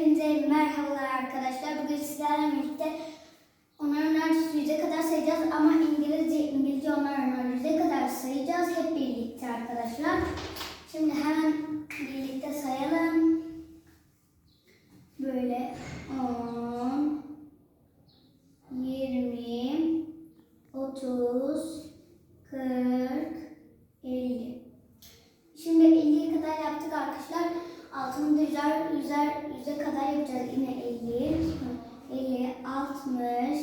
Hepinize merhabalar arkadaşlar. Bugün sizlerle birlikte onların öğrencisi yüze kadar sayacağız ama İngilizce, İngilizce onların öğrencisi kadar sayacağız hep birlikte arkadaşlar. Şimdi hemen birlikte sayalım. Böyle 10, 20, 30, 40, 50. Şimdi 50'ye kadar yaptık Altını yüzer, yüzer, yüze kadar yapacağız. Yine 50, 50, 60,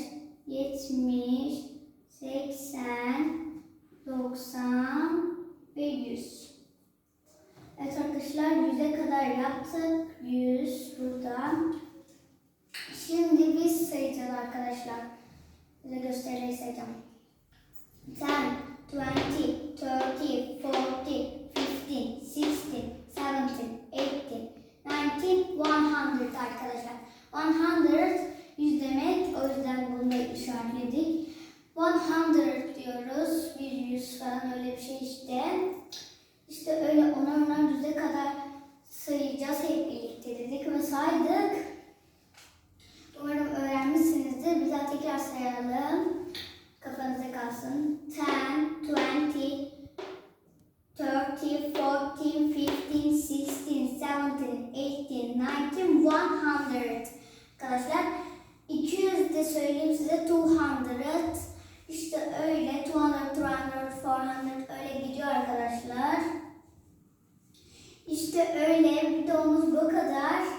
70, 80, 90 ve 100. Evet arkadaşlar yüze kadar yaptık. 100 burada. Şimdi biz sayacağız arkadaşlar. Size göstererek sayacağım. 10, 20, 30, 40, 15, 16, 17, 18, 19, 100 arkadaşlar. 100 yüz demek. O yüzden bunu da işaretledik. 100 diyoruz. Bir yüz falan öyle bir şey işte. İşte öyle onar onar yüze kadar sayacağız hep birlikte dedik ve saydık. Umarım öğrenmişsinizdir. Bir daha tekrar sayalım. arkadaşlar. 200 de söyleyeyim size 200. İşte öyle 200, 300, 400 öyle gidiyor arkadaşlar. İşte öyle bir de bu kadar.